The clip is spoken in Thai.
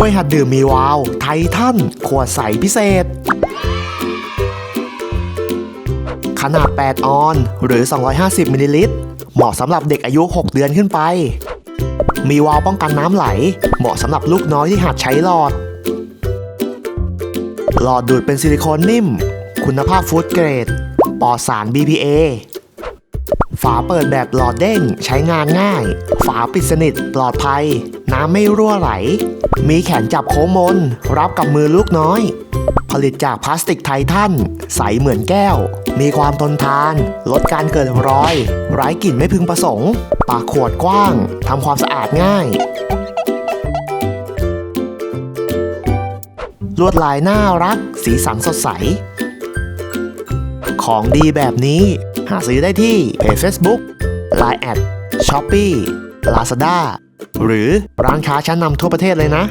ถ้วยหัดดื่มมีวาว ไททันขวดใสพิเศษ ขนาด 8 ออน หรือ 250 มิลลิลิตร เหมาะสำหรับเด็กอายุ 6 เดือนขึ้นไป มีวาล์วป้องกันน้ำไหล เหมาะสำหรับลูกน้อยที่หัดใช้หลอด หลอดดูดเป็นซิลิโคนนิ่ม คุณภาพฟู้ดเกรด ปลอดสาร BPA ฝาเปิดแบบหลอดเด้งใช้งานง่าย ฝาปิดสนิทปลอดภัย น้ำไม่รั่วไหล มีแขนจับโค้งมน รับกับมือลูกน้อย ผลิตจากพลาสติกไททันใสเหมือนแก้ว มีความทนทาน ลดการเกิดรอย ไร้กลิ่นไม่พึงประสงค์ ปากขวดกว้างทำความสะอาดง่าย ลวดลายน่ารัก สีสันสดใส ของดีแบบนี้ หาซื้อได้ที่เพจ Facebook Line แอด Shopee Lazada หรือร้านค้าชั้นนำทั่วประเทศเลยนะ